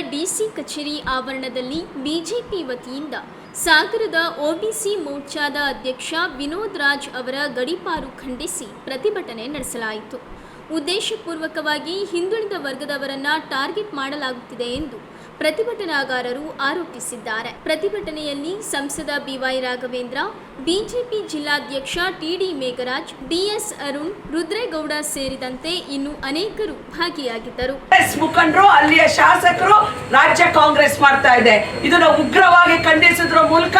DC ಕಚೇರಿ ಆವರಣದಲ್ಲಿ BJP ವತಿಯಿಂದ ಸಾಗರದ ಒಬಿಸಿ ಮೋರ್ಚಾದ ಅಧ್ಯಕ್ಷ ವಿನೋದ್ ರಾಜ್ ಅವರ ಗಡಿಪಾರು ಖಂಡಿಸಿ ಪ್ರತಿಭಟನೆ ನಡೆಸಲಾಯಿತು. ಉದ್ದೇಶಪೂರ್ವಕವಾಗಿ ಹಿಂದುಳಿದ ವರ್ಗದವರನ್ನ ಟಾರ್ಗೆಟ್ ಮಾಡಲಾಗುತ್ತಿದೆ ಎಂದು ಪ್ರತಿಭಟನಾಕಾರರು ಆರೋಪಿಸಿದ್ದಾರೆ. ಪ್ರತಿಭಟನೆಯಲ್ಲಿ ಸಂಸದ ಬಿವೈ ರಾಘವೇಂದ್ರ ಬಿಜೆಪಿ ಜಿಲ್ಲಾಧ್ಯಕ್ಷ ಟಿಡಿ ಮೇಘರಾಜ್ ಡಿಎಸ್ ಅರುಣ್ ರುದ್ರೇಗೌಡ ಸೇರಿದಂತೆ ಇನ್ನು ಅನೇಕರು ಭಾಗಿಯಾಗಿದ್ದರು. ಮುಖಂಡರು ಅಲ್ಲಿಯ ಶಾಸಕರು ರಾಜ್ಯ ಕಾಂಗ್ರೆಸ್ ಮಾಡ್ತಾ ಇದೆ. ಇದನ್ನು ಉಗ್ರವಾಗಿ ಖಂಡಿಸಿದ್ರ ಮೂಲಕ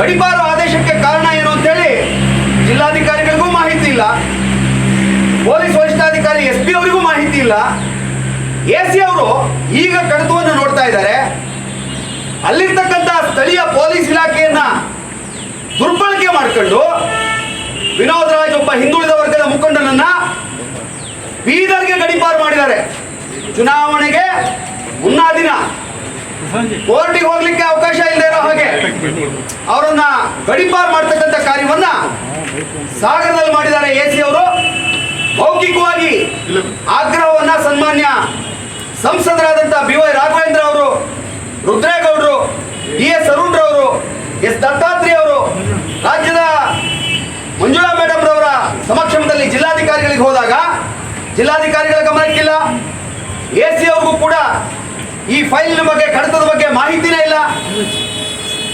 ಗಡಿಪಾರು ಆದೇಶಕ್ಕೆ ಕಾರಣ ಏನು ಅಂತೇಳಿ ಜಿಲ್ಲಾಧಿಕಾರಿಗಳಿಗೂ ಮಾಹಿತಿ ಇಲ್ಲ. ಪೊಲೀಸ್ ವರಿಷ್ಠಾಧಿಕಾರಿ ಎಸ್ ಪಿ ಅವರಿಗೂ ಮಾಹಿತಿ ಇಲ್ಲ. ಎ ಸಿ ಅವರು ಈಗ ಕಡತವನ್ನು ನೋಡ್ತಾ ಇದ್ದಾರೆ. ಅಲ್ಲಿರ್ತಕ್ಕಂಥ ಸ್ಥಳೀಯ ಪೊಲೀಸ್ ಇಲಾಖೆಯನ್ನ ದುರ್ಬಳಕೆ ಮಾಡಿಕೊಂಡು ವಿನೋದ್ ರಾಜ್ ಒಬ್ಬ ಹಿಂದುಳಿದ ವರ್ಗದ ಮುಖಂಡನನ್ನ ಬೀದರ್ಗೆ ಗಡಿಪಾರು ಮಾಡಿದ್ದಾರೆ. ಚುನಾವಣೆಗೆ ಮುನ್ನಾ ದಿನ. ಕೋರ್ಟಿಗೆ ಹೋಗ್ಲಿಕ್ಕೆ ಅವಕಾಶ ಇಲ್ಲದೆ ಇರೋ ಹಾಗೆ. ಅವರನ್ನ ಗಡಿಪಾರು ಮಾಡ್ತಕ್ಕಂಥ ಕಾರ್ಯವನ್ನ ಸಾಗರದಲ್ಲಿ ಮಾಡಿದ್ದಾರೆ ಎ ಸಿ ಅವರು. ಮೌಖಿಕವಾಗಿ ಆಗ್ರಹವನ್ನ ಸನ್ಮಾನ್ಯ ಸಂಸದರಾದಂತಹ ಬಿ ವೈ ರಾಘವೇಂದ್ರ ಅವರು, ರುದ್ರೇಗೌಡರು, ಡಿ ಎಸ್ ಅರುಣ್ ರವರು ಎಸ್ ದತ್ತಾತ್ರಿ ಅವರು, ರಾಜ್ಯದ ಮಂಜುಳಾ ಮೇಡಮ್ ರವರ ಸಮಕ್ಷಮದಲ್ಲಿ ಜಿಲ್ಲಾಧಿಕಾರಿಗಳಿಗೆ ಹೋದಾಗ ಜಿಲ್ಲಾಧಿಕಾರಿಗಳ ಗಮನಕ್ಕಿಲ್ಲ. ಎ ಸಿ ಅವ್ರಿಗೂ ಕೂಡ ಈ ಫೈಲಿನ ಬಗ್ಗೆ, ಕಡತದ ಬಗ್ಗೆ ಮಾಹಿತಿನೇ ಇಲ್ಲ.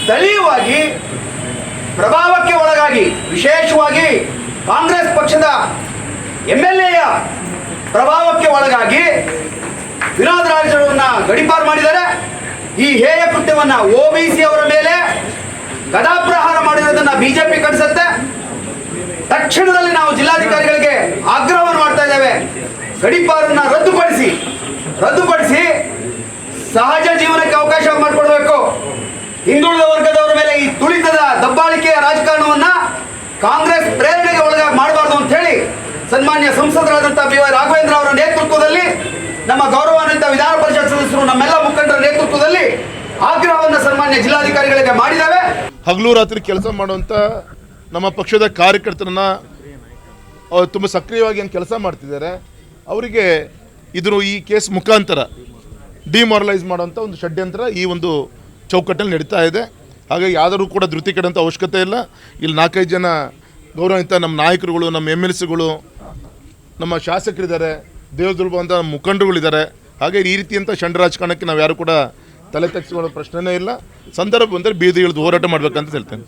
ಸ್ಥಳೀಯವಾಗಿ ಪ್ರಭಾವಕ್ಕೆ ಒಳಗಾಗಿ, ವಿಶೇಷವಾಗಿ ಕಾಂಗ್ರೆಸ್ ಪಕ್ಷದ ಎಂ ಎಲ್ ಎಯ ಪ್ರಭಾವಕ್ಕೆ ಒಳಗಾಗಿ ವಿನೋದ ರಾಜ್ ಅವರನ್ನ ಗಡಿಪಾರು ಮಾಡಿದ್ದಾರೆ. ಈ ಹೇಯ ಕೃತ್ಯವನ್ನ ಸಿ ಅವರ ಮೇಲೆ ಗದಾಪ್ರಹಾರ ಮಾಡಿರೋದನ್ನ ಬಿಜೆಪಿ ಕಡಿಸುತ್ತೆ ತಕ್ಷಣದಲ್ಲಿ ನಾವು ಜಿಲ್ಲಾಧಿಕಾರಿಗಳಿಗೆ ಆಗ್ರಹವನ್ನು ಮಾಡ್ತಾ ಇದ್ದೇವೆ. ಗಡಿಪಾರನ್ನ ರದ್ದುಪಡಿಸಿ ರದ್ದುಪಡಿಸಿ ಸಹಜ ಜೀವನಕ್ಕೆ ಅವಕಾಶ ಮಾಡಿಕೊಡ್ಬೇಕು. ಹಿಂದುಳಿದ ವರ್ಗದವರ ಮೇಲೆ ಈ ತುಳಿತದ ದಬ್ಬಾಳಿಕೆಯ ರಾಜಕಾರಣವನ್ನ ಕಾಂಗ್ರೆಸ್ ಪ್ರೇರಣೆಗೆ ಒಳಗಾಗಿ ಮಾಡಬಾರ್ದು ಅಂತ ಹೇಳಿ ಸನ್ಮಾನ್ಯ ಸಂಸದರಾದಂತಹ ಬಿ ವೈ ರಾಘವೇಂದ್ರ ಅವರ ನೇತೃತ್ವದಲ್ಲಿ ನಮ್ಮ ಗೌರವಾನ್ವಿತ ವಿಧಾನ ಪರಿಷತ್ ಸದಸ್ಯರು ನಮ್ಮೆಲ್ಲ ಮುಖಂಡರ ನೇತೃತ್ವದಲ್ಲಿ ಆಗ್ರಹವನ್ನು ಸನ್ಮಾನ್ಯ ಜಿಲ್ಲಾಧಿಕಾರಿಗಳಿಗೆ ಮಾಡಿದ್ದಾವೆ. ಹಗಲು ರಾತ್ರಿ ಕೆಲಸ ಮಾಡುವಂತ ನಮ್ಮ ಪಕ್ಷದ ಕಾರ್ಯಕರ್ತರನ್ನ ತುಂಬ ಸಕ್ರಿಯವಾಗಿ ಏನು ಕೆಲಸ ಮಾಡ್ತಿದ್ದಾರೆ. ಅವರಿಗೆ ಇದ್ರ ಈ ಕೇಸ್ ಮುಖಾಂತರ ಡಿಮಾರಲೈಸ್ ಮಾಡುವಂಥ ಒಂದು ಷಡ್ಯಂತ್ರ ಈ ಒಂದು ಚೌಕಟ್ಟಲ್ಲಿ ನಡೀತಾ ಇದೆ. ಹಾಗಾಗಿ ಯಾದರೂ ಕೂಡ ಧೃತಿ ಕೆಡಂಥ ಅವಶ್ಯಕತೆ ಇಲ್ಲ. ಇಲ್ಲಿ ನಾಲ್ಕೈದು ಜನ ಗೌರವಿತ ನಮ್ಮ ನಾಯಕರುಗಳು, ನಮ್ಮ ಎಂ ಎಲ್ ಸಿಗಳು ನಮ್ಮ ಶಾಸಕರಿದ್ದಾರೆ. ದೇವದುರ್ಗ ಅಂತ ಮುಖಂಡರುಗಳಿದ್ದಾರೆ. ಹಾಗೆ ಈ ರೀತಿಯಂಥ ಷಂಡ ರಾಜಕಾರಣಕ್ಕೆ ನಾವು ಯಾರು ಕೂಡ ತಲೆ ತಗ್ಸಿಕೊಳ್ಳೋ ಪ್ರಶ್ನೆನೇ ಇಲ್ಲ. ಸಂದರ್ಭ ಬಂದರೆ ಬೀದಿ ಇಳಿದು ಹೋರಾಟ ಮಾಡಬೇಕಂತ ಹೇಳ್ತೇನೆ.